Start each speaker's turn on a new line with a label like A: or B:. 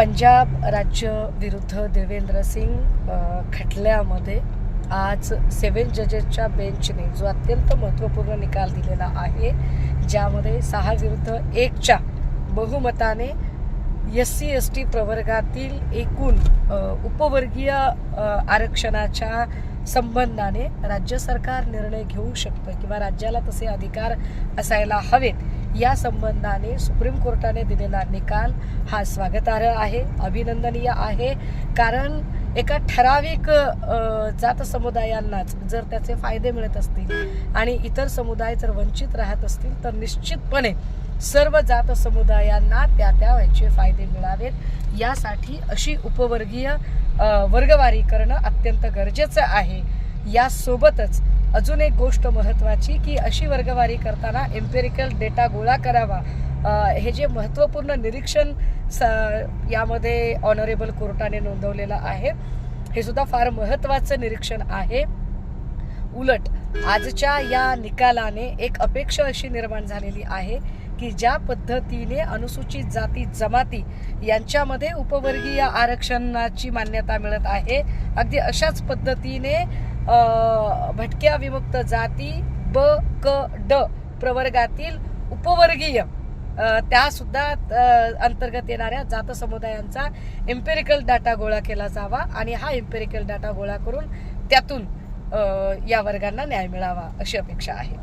A: पंजाब राज्य विरुद्ध देवेंद्र सिंग खटल्यामध्ये आज सेव्हन जजेसच्या बेंचने जो अत्यंत महत्त्वपूर्ण निकाल दिलेला आहे ज्यामध्ये सहा विरुद्ध एकच्या बहुमताने एस सी एस टी प्रवर्गातील एकूण उपवर्गीय आरक्षणाच्या संबंधाने राज्य सरकार निर्णय घेऊ शकतं किंवा राज्याला तसे अधिकार असायला हवेत. या संबंधाने सुप्रीम कोर्टाने दिलेला निकाल हा स्वागतार्ह आहे अभिनंदनीय आहे. कारण एका ठराविक जात समुदायांनाच जर त्याचे फायदे मिळत असतील आणि इतर समुदाय जर वंचित राहत असतील तर निश्चितपणे सर्व जात समुदायांना त्या त्या याचे फायदे मिळावेत. यासाठी अशी उपवर्गीय वर्गवारी करणं अत्यंत गरजेचं आहे. यासोबतच अजून एक गोष्ट महत्त्वाची की अशी वर्गवारी करताना एम्पेरिकल डेटा गोळा करावा. हे जे महत्त्वपूर्ण निरीक्षण स यामध्ये ऑनरेबल कोर्टाने नोंदवलेलं आहे हे सुद्धा फार महत्त्वाचं निरीक्षण आहे. उलट आजच्या या निकालाने एक अपेक्षा अशी निर्माण झालेली आहे की ज्या पद्धतीने अनुसूचित जाती जमाती यांच्यामध्ये उपवर्गीय आरक्षणाची मान्यता मिळत आहे अगदी अशाच पद्धतीने भटक्या विमुक्त जाती ब क ड प्रवर्गातील उपवर्गीय. त्या सुद्धा अंतर्गत येणाऱ्या जात समुदायांचा एम्पेरिकल डाटा गोळा केला जावा आणि हा एम्पेरिकल डाटा गोळा करून त्यातून या वर्गांना न्याय मिळावा अशी अपेक्षा आहे.